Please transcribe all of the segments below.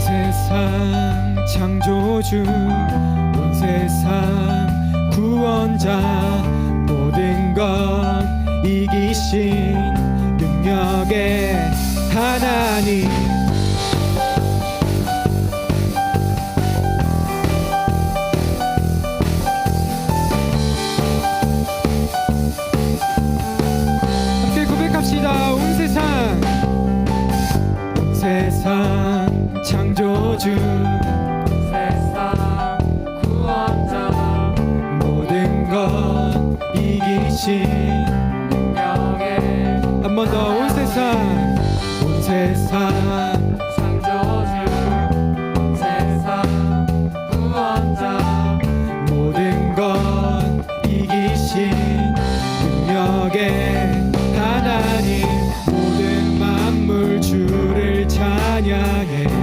세상 창조주 온 세상 구원자 모든 것 이기신 능력의 하나님. 세상. 창조주 세상 구원자. 모든 건 이기신 능력의 하나님. 모든 만물 주를 찬양해.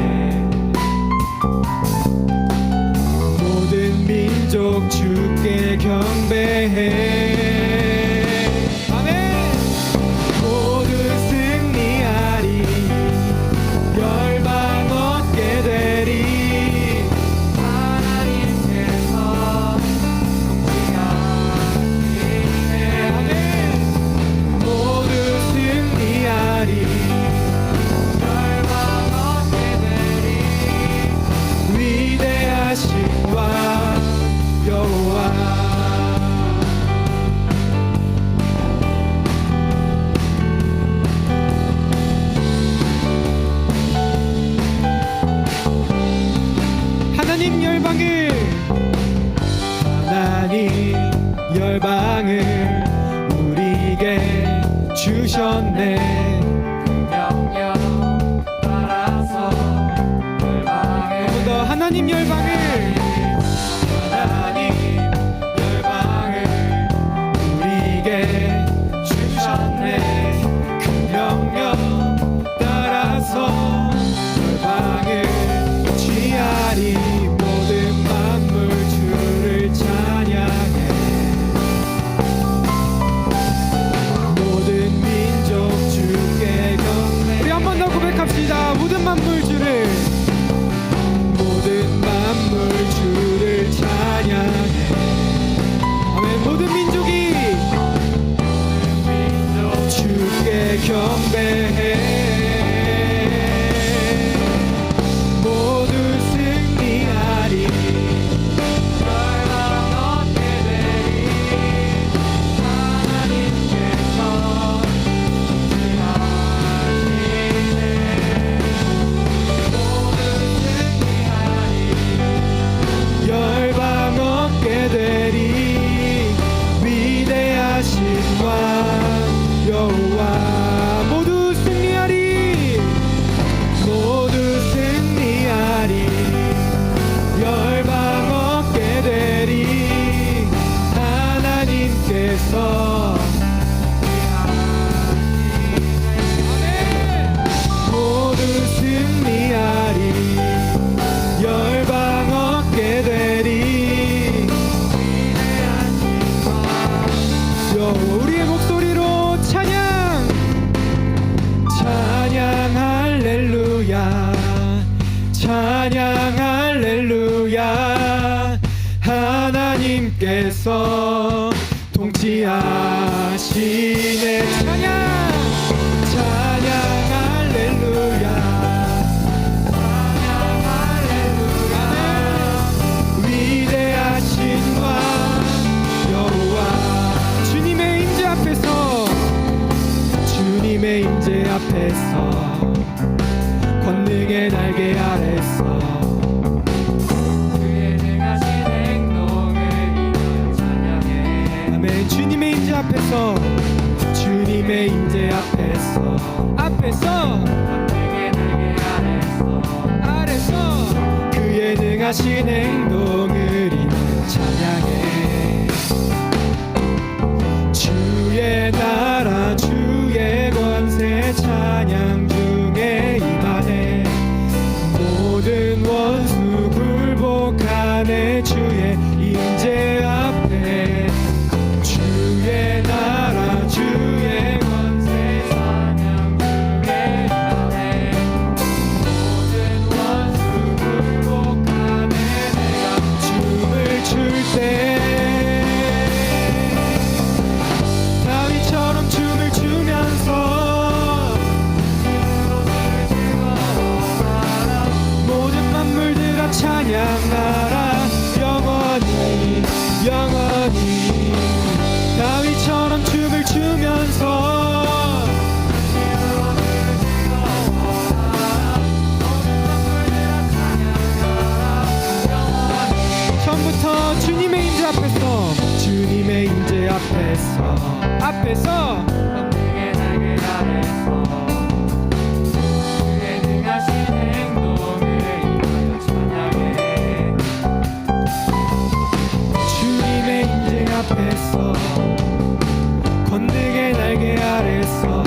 주셨네. come back. 위에서 통치하시네 찬양 찬양 할렐루야. 찬양 할렐루야. 위대하신 와 여호와. 주님의 임재 앞에서 주님의 임재 앞에서 권능의 날개 아래서. 앞에서 주님의 임재 앞에서 앞에서 내게 내게 아래서 아래서 그의 능하신 행동을 찬양해 주의 나 아래서 검증의 날개 아래서 그의 능하신 행동을 인하여 찬양해. 주님의 임재 앞에서 건능의 날개 아래서